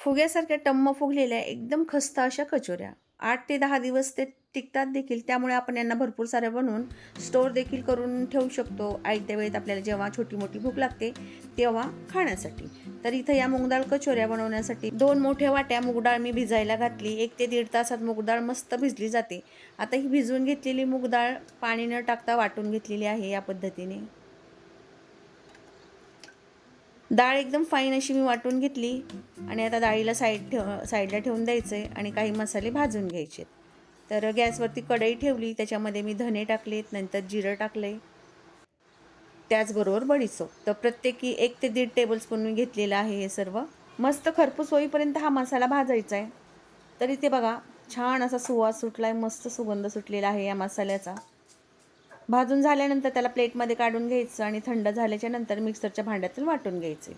फुग्यासारख्या टम्म फुगलेल्या एकदम खस्ता अशा कचोऱ्या. आठ ते दहा दिवस ते टिकतात देखील त्यामुळे आपण यांना भरपूर साऱ्या बनवून स्टोअर देखील करून ठेवू शकतो. आयत्या वेळेत आपल्याला जेव्हा छोटी मोठी भूक लागते तेव्हा खाण्यासाठी. तर इथं या मुगडाळ कचोऱ्या बनवण्यासाठी दोन मोठ्या वाट्या मुगडाळ मी भिजायला घातली. एक ते दीड तासात मुगडाळ मस्त भिजली जाते. आता ही भिजवून घेतलेली मुगडाळ पाणी न टाकता वाटून घेतलेली आहे या पद्धतीने. डाळ एकदम फाईन अशी मी वाटून घेतली आणि आता डाळीला साईड ठेव साईडला ठेवून द्यायचं आहे आणि काही मसाले भाजून घ्यायचे. तर गॅसवरती कढई ठेवली त्याच्यामध्ये मी धने टाकलेत नंतर जिरं टाकले त्याचबरोबर बडीसोप. तर प्रत्येकी एक ते दीड टेबलस्पून मी घेतलेलं आहे हे सर्व. मस्त खरपूस होईपर्यंत हा मसाला भाजायचा आहे तर इथे बघा छान असा सुवास सुटला आहे मस्त सुगंध सुटलेला आहे या मसाल्याचा. भाजून झाल्यानंतर त्याला प्लेटमध्ये काढून घ्यायचं आणि थंड झाल्याच्यानंतर मिक्सरच्या भांड्यातून वाटून घ्यायचे.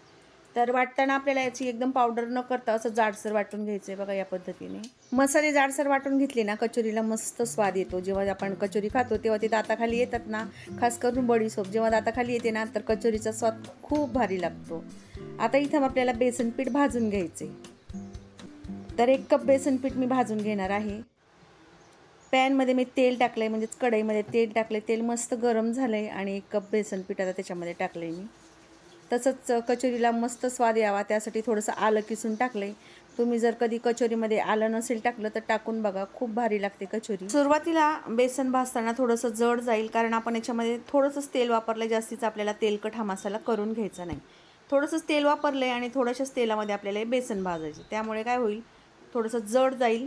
तर वाटताना आपल्याला याची एकदम पावडर न करता असं जाडसर वाटून घ्यायचं आहे बघा या पद्धतीने. मसाले जाडसर वाटून घेतले ना कचोरीला मस्त स्वाद येतो. जेव्हा आपण कचोरी खातो तेव्हा ते दाताखाली येतात ना. खास करून बडीसोप जेव्हा दाताखाली येते ना तर कचोरीचा स्वाद खूप भारी लागतो. आता इथं आपल्याला बेसन पीठ भाजून घ्यायचे. तर एक कप बेसन पीठ मी भाजून घेणार आहे. पॅनमध्ये मी तेल टाकलं आहे म्हणजेच कढईमध्ये तेल टाकलं आहे तेल मस्त गरम झालं आहे आणि एक कप बेसन पीठ आता त्याच्यामध्ये टाकलं आहे मी. तसंच कचोरीला मस्त स्वाद यावा त्यासाठी थोडंसं आलं किसून टाकलं आहे तुम्ही जर कधी कचोरीमध्ये आलं नसेल टाकलं तर टाकून बघा खूप भारी लागते कचोरी. सुरुवातीला बेसन भाजताना थोडंसं जड जाईल कारण आपण याच्यामध्ये थोडंसंच तेल वापरलं जास्तीचं आपल्याला तेलकट हा मसाला करून घ्यायचा नाही. थोडंसंच तेल वापरलं आहे आणि थोड्याशाच तेलामध्ये आपल्याला हे बेसन भाजायचं त्यामुळे काय होईल? थोडंसं जड जाईल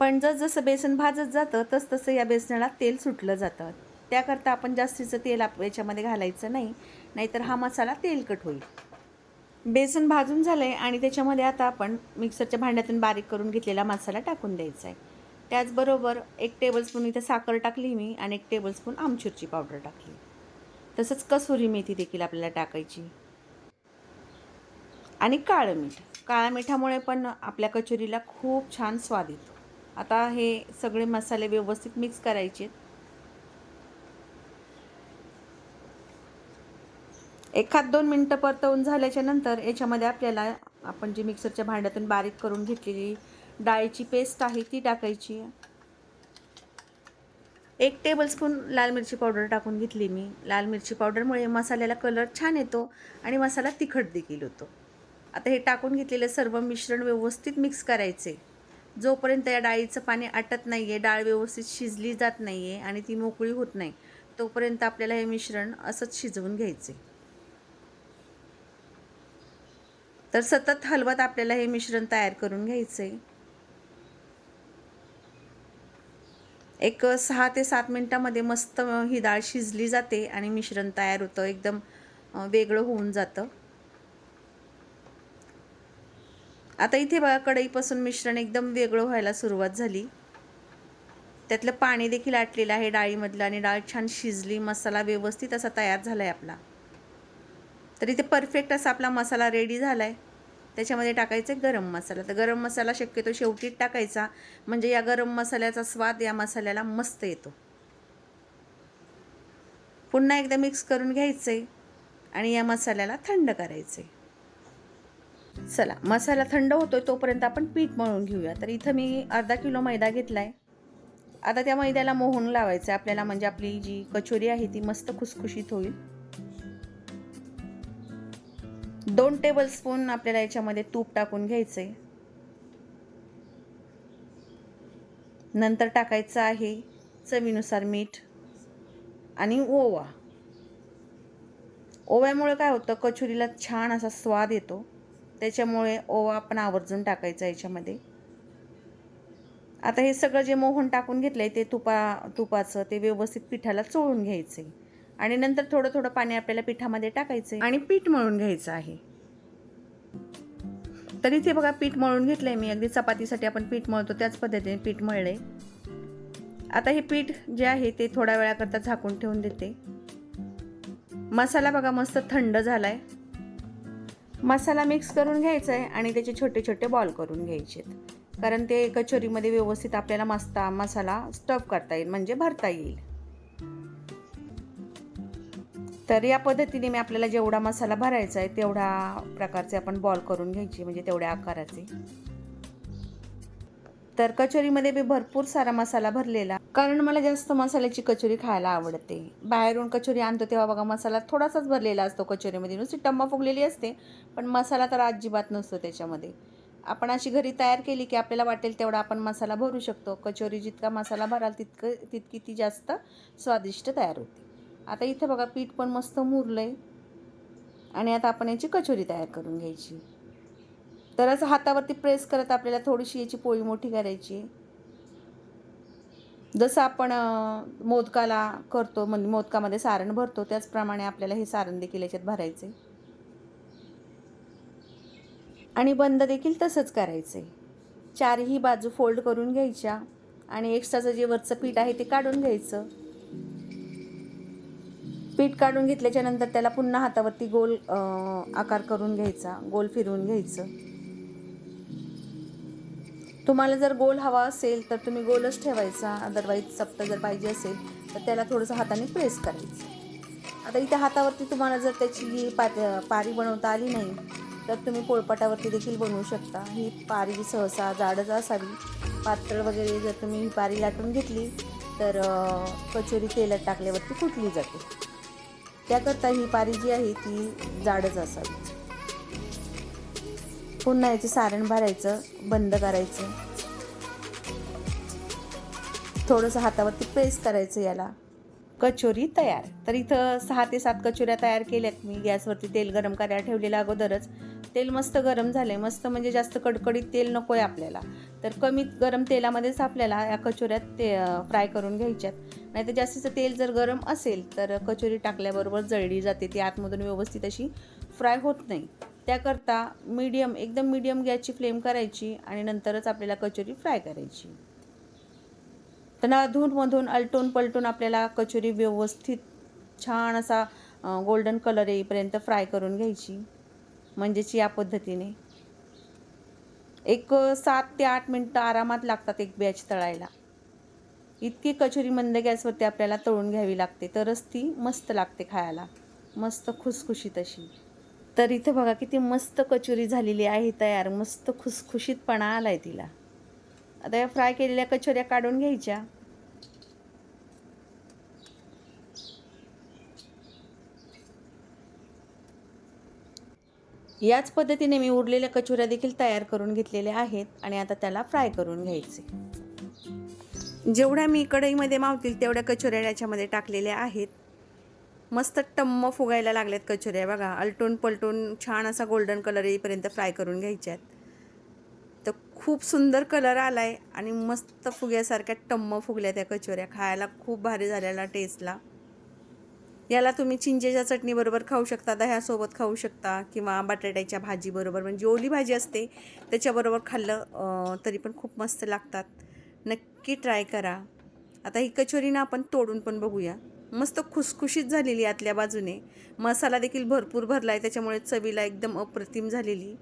पण जसजसं बेसन भाजत जातं तस तसं या बेसनाला तेल सुटलं जातं. त्याकरता आपण जास्तीचं तेल आप याच्यामध्ये घालायचं नाही नाहीतर हा मसाला तेलकट होईल. बेसन भाजून झालं आहे आणि त्याच्यामध्ये आता आपण मिक्सरच्या भांड्यातून बारीक करून घेतलेला मसाला टाकून द्यायचा आहे त्याचबरोबर एक टेबलस्पून इथे साखर टाकली मी आणि एक टेबलस्पून आमचूरची पावडर टाकली. तसंच कसुरी मेथी देखील आपल्याला टाकायची. आणि काळं मीठ. काळ्या मिठामुळे पण आपल्या कचोरीला खूप छान स्वाद येतो. आता हे सगळे मसाले व्यवस्थित मिक्स करायचे. एखाद दोन मिनटं परतवून झाल्याच्यानंतर याच्यामध्ये आपल्याला आपण जी मिक्सरच्या भांड्यातून बारीक करून घेतलेली डाळीची पेस्ट आहे ती टाकायची. एक टेबलस्पून लाल मिरची पावडर टाकून घेतली मी. लाल मिरची पावडरमुळे मसाल्याला कलर छान येतो आणि मसाला तिखट देखील होतो. आता हे टाकून घेतलेलं सर्व मिश्रण व्यवस्थित मिक्स करायचे. जोपर्यंत या डाळीचं पाणी आटत नाही आहे डाळ व्यवस्थित शिजली जात नाही आहे आणि ती मोकळी होत नाही तोपर्यंत आपल्याला हे मिश्रण असंच शिजवून घ्यायचे. तर सतत हलवत आपल्याला हे मिश्रण तयार करून घ्यायचं. आहे एक सहा ते सात मिनटामध्ये मस्त ही डाळ शिजली जाते आणि मिश्रण तयार होतं एकदम वेगळं होऊन जातं. आता इथे बघा कढईपासून मिश्रण एकदम वेगळं व्हायला सुरुवात झाली. त्यातलं पाणी देखील आटलेलं आहे डाळीमधलं आणि डाळ छान शिजली मसाला व्यवस्थित असा तयार झाला आहे आपला. तर इथे परफेक्ट असा आपला मसाला रेडी झाला आहे त्याच्यामध्ये टाकायचं आहे गरम मसाला. तर गरम मसाला शक्यतो शेवटीच टाकायचा. म्हणजे या गरम मसाल्याचा स्वाद या मसाल्याला मस्त येतो. पुन्हा एकदा मिक्स करून घ्यायचं आहे आणि या मसाल्याला थंड करायचं आहे चला मसाला थंड होतो आहे तोपर्यंत आपण पीठ मळून घेऊया. तर इथं मी अर्धा किलो मैदा घेतला आहे आता त्या मैद्याला मोहन लावायचं आहे. आपल्याला म्हणजे आपली जी कचोरी आहे ती मस्त खुसखुशीत होईल. दोन टेबल स्पून आपल्याला याच्यामध्ये तूप टाकून घ्यायचं आहे नंतर टाकायचं आहे चवीनुसार मीठ आणि ओवा. ओव्यामुळे काय होतं कचोरीला छान असा स्वाद येतो. त्याच्यामुळे ओवा आपण आवर्जून टाकायचा याच्यामध्ये. आता हे सगळं जे मोहन टाकून घेतलं आहे ते तुपा तुपाचं ते व्यवस्थित पिठाला चोळून घ्यायचं आहे आणि नंतर थोडं थोडं पाणी आपल्याला पिठामध्ये टाकायचं आहे आणि पीठ मळून घ्यायचं आहे. तर इथे बघा पीठ मळून घेतलं आहे मी. अगदी चपातीसाठी आपण पीठ मळतो त्याच पद्धतीने पीठ मळले आता हे पीठ जे आहे ते थोड्या वेळाकरता झाकून ठेवून देते. मसाला बघा मस्त थंड झाला आहे मसाला मिक्स करून घ्यायचा आहे आणि त्याचे छोटे छोटे बॉल करून घ्यायचे कारण ते कचोरीमध्ये व्यवस्थित आपल्याला मस्ता मसाला स्टफ करता येईल म्हणजे भरता येईल. तर या पद्धतीने मी आपल्याला जेवढा मसाला भरायचा आहे तेवढा प्रकारचे आपण बॉल करून घ्यायचे म्हणजे तेवढ्या आकाराचे. तर कचोरीमध्ये मी भरपूर सारा मसाला भरलेला. कारण मला जास्त मसाल्याची कचोरी खायला आवडते. बाहेरून कचोरी आणतो तेव्हा बघा मसाला थोडासाच भरलेला असतो कचोरीमध्ये. नुसती टम्मा फुगलेली असते पण मसाला तर अजिबात नसतो त्याच्यामध्ये. आपण अशी घरी तयार केली की आपल्याला वाटेल तेवढा आपण मसाला भरू शकतो. कचोरी जितका मसाला भराल तितकं तितकी ती जास्त स्वादिष्ट तयार होते. आता इथं बघा पीठ पण मस्त मुरलं आहे आणि आता आपण याची कचोरी तयार करून घ्यायची. तर असं हातावरती प्रेस करत आपल्याला थोडीशी याची पोळी मोठी करायची. जसं आपण मोदकाला करतो म्हणजे मोदकामध्ये सारण भरतो त्याचप्रमाणे आपल्याला हे सारण देखील याच्यात भरायचे आणि बंद देखील तसंच करायचं चारही बाजू फोल्ड करून घ्यायच्या आणि एक्स्ट्राचं जे वरचं पीठ आहे ते काढून घ्यायचं. पीठ काढून घेतल्याच्यानंतर त्याला पुन्हा हातावरती गोल आकार करून घ्यायचा गोल फिरवून घ्यायचं. तुम्हाला जर गोल हवा असेल तर तुम्ही गोलच ठेवायचा. अदरवाईज चपटं जर पाहिजे असेल तर त्याला थोडंसं हाताने प्रेस करायचं. आता इथे हातावरती तुम्हाला जर त्याची ही पा पारी बनवता आली नाही तर तुम्ही पोळपाटावरती देखील बनवू शकता. ही पारी सहसा जाडच असावी. पातळ वगैरे जर तुम्ही ही पारी लाटून घेतली तर कचोरी तेलात टाकल्यावरती फुटली जाते. त्याकरता ही पारी जी आहे ती जाडच असावी. पुन्हा याचं सारण भरायचं बंद करायचं. थोडंसं हातावरती प्रेस करायचं याला. कचोरी तयार. तर इथं सहा ते सात कचोऱ्या तयार केल्यात मी. गॅसवरती तेल गरम करायला ठेवलेलं अगोदरच. तेल मस्त गरम झालं आहे मस्त म्हणजे जास्त कडकडीत तेल नको आहे आपल्याला. तर कमी गरम तेलामध्येच आपल्याला या कचोऱ्यात ते फ्राय करून घ्यायच्यात. नाही तर जास्तीचं तेल जर गरम असेल तर कचोरी टाकल्याबरोबर जळली जाते. ती आतमधून व्यवस्थित अशी फ्राय होत नाही. त्याकरता मीडियम एकदम मीडियम गॅसची फ्लेम करायची आणि नंतरच आपल्याला कचोरी फ्राय करायची. तर अधूनमधून अलटून पलटून आपल्याला कचोरी व्यवस्थित छान असा गोल्डन कलर येईपर्यंत फ्राय करून घ्यायची. म्हणजेच या पद्धतीने. एक सात ते आठ मिनटं आरामात लागतात एक बॅच तळायला. इतकी कचोरी मंद गॅसवरती आपल्याला तळून घ्यावी लागते तरच ती मस्त लागते खायला. मस्त खुसखुशीत अशी. तर इथं बघा किती मस्त कचोरी झालेली आहे तयार. मस्त खुसखुशीतपणा आला आहे तिला. आता या फ्राय केलेल्या कचोऱ्या काढून घ्यायच्या. याच पद्धतीने मी उरलेल्या कचोऱ्या देखील तयार करून घेतलेल्या आहेत आणि आता त्याला फ्राय करून घ्यायचे. जेवढ्या मी कढईमध्ये मावतील तेवढ्या कचोऱ्या याच्यामध्ये टाकलेल्या आहेत. मस्त टम्म फुगायला लागल्यात कचोऱ्या बघा. अलटून पलटून छान असा गोल्डन कलर येईपर्यंत फ्राय करून घ्यायच्या आहेत तर खूप सुंदर कलर आला आहे आणि मस्त फुग्यासारख्या टम्म फुगल्या त्या कचोऱ्या. खायला खूप भारी झालेला टेस्टला याला तुम्ही चिंचेच्या चटणीबरोबर खाऊ शकता दह्यासोबत खाऊ शकता किंवा बटाट्याच्या भाजीबरोबर म्हणजे ओली भाजी असते त्याच्याबरोबर खाल्लं तरी पण खूप मस्त लागतात. नक्की ट्राय करा. आता ही कचोरी ना आपण तोडून पण बघूया. मस्त खुसखुशीत झालेली आतल्या बाजूने. मसाला देखील भरपूर भरला आहे त्याच्यामुळे चवीला एकदम अप्रतिम झालेली.